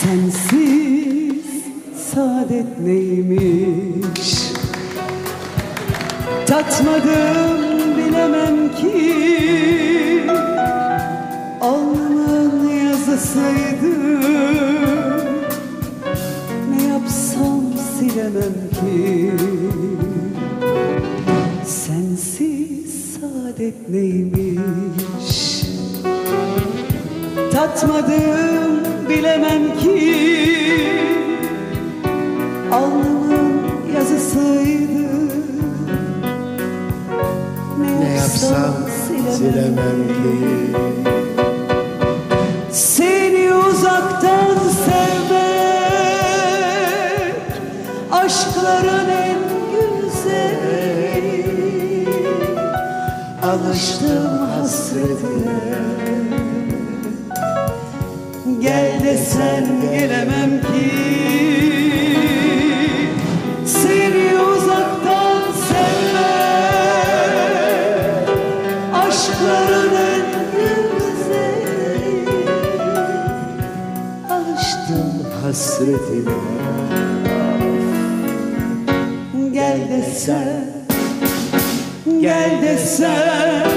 Sensiz saadet neymiş? Tatmadım bilemem ki. Alnımın yazısıydı. Ne yapsam silemem ki. Sensiz saadet neymiş? Tatmadım bilemem ki Alnımın yazısıydı. Ne yapsam silemem ki? Seni uzaktan sevmek Aşkların en güzeli. Alıştım hasretine Gel desen gelemem ki. Seni uzaktan sevmek Aşkların en güzeli Alıştım Hasretine. Gel desen Gel desen